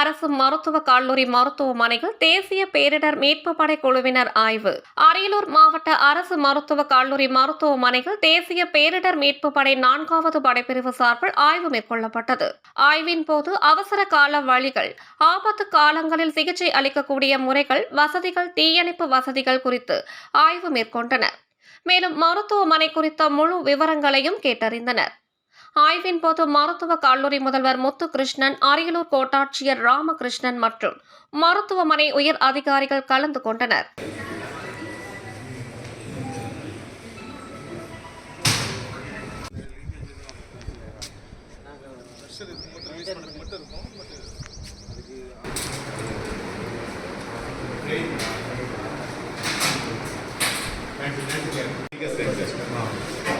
அரசு மருத்துவக் கல்லூரி மருத்துவமனையில் தேசிய பேரிடர் மீட்பு படை குழுவினர் ஆய்வு. அரியலூர் மாவட்ட அரசு மருத்துவக் கல்லூரி மருத்துவமனையில் தேசிய பேரிடர் மீட்பு படை நான்காவது படைப்பிரிவு சார்பில் ஆய்வு மேற்கொள்ளப்பட்டது. ஆய்வின் போது அவசர கால வழிகள் ஆபத்து காலங்களில் சிகிச்சை அளிக்கக்கூடிய முறைகள் வசதிகள் தீயணைப்பு வசதிகள் குறித்து ஆய்வு மேற்கொண்டனர். மேலும் மருத்துவமனை குறித்த முழு விவரங்களையும் கேட்டறிந்தனர். ஆய்வின் போது கல்லூரி முதல்வர் முத்துகிருஷ்ணன் அரியலூர் கோட்டாட்சியர் ராமகிருஷ்ணன் மற்றும் மருத்துவமனை உயர் அதிகாரிகள் கலந்து கொண்டனர் Thank you, thank you.